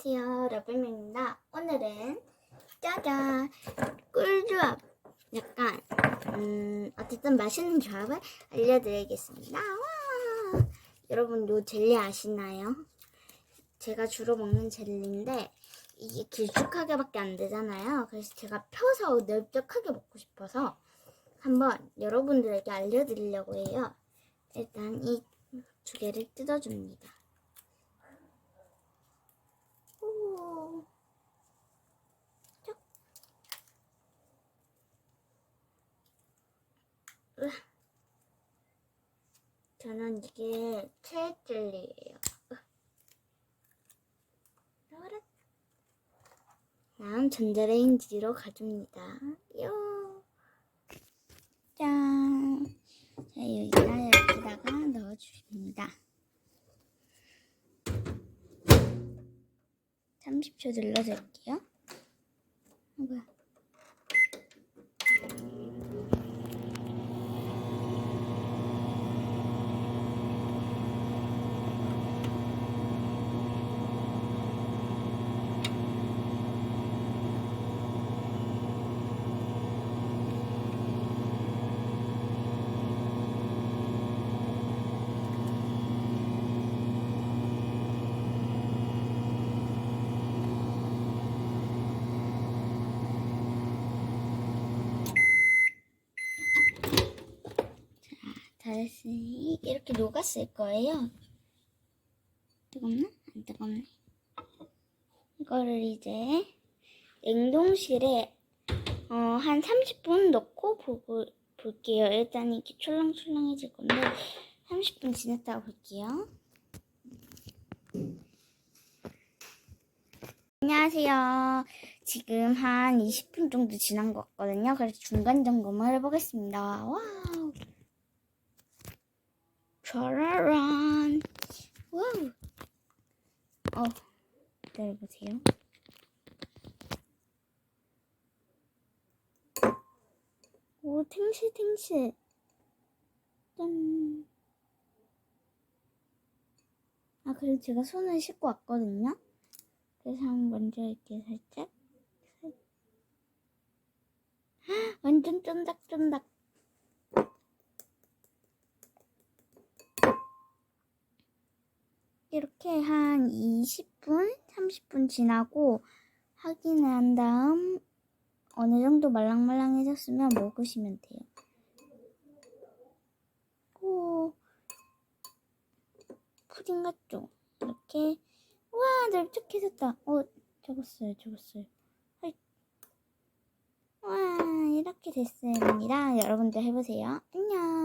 안녕하세요 러블맨입니다. 오늘은 짜잔. 꿀조합. 약간 음 어쨌든 맛있는 조합을 알려드리겠습니다. 와! 여러분 요 젤리 아시나요? 제가 주로 먹는 젤리인데 이게 길쭉하게 밖에 안 되잖아요. 그래서 제가 펴서 넓적하게 먹고 싶어서 한번 여러분들에게 알려드리려고 해요. 일단 이 두 개를 뜯어줍니다 오. 쩍. 으아. 저는 이게 체액 젤리예요. 으아. 라라. 다음 전자레인지로 가줍니다. 요. 짠. 자, 여기다 여기다가 넣어줍니다. 30초 눌러줄게요. 다 됐으니 이렇게 녹았을 거예요. 뜨겁나? 안 뜨겁네. 이거를 이제 냉동실에 어, 한 30분 넣고 보고 볼게요. 일단 이렇게 촐랑촐랑해질 건데 30분 지났다고 볼게요. 안녕하세요. 지금 한 20분 정도 지난 것 같거든요. 그래서 중간 점검을 해보겠습니다. 와우. 짜라란. 와우. 어, 기다려보세요. 오, 탱실탱실. 짠. 아, 그리고 제가 손을 씻고 왔거든요. 그래서 한번 먼저 이렇게 살짝. 완전 쫀득쫀득. 이렇게 한 20분, 30분 지나고 확인을 한 다음 어느 정도 말랑말랑해졌으면 먹으시면 돼요. 오, 푸딩 같죠? 이렇게 와 넓적해졌다. 어, 적었어요, 적었어요. 하이. 와 이렇게 됐습니다. 여러분들 해보세요. 안녕.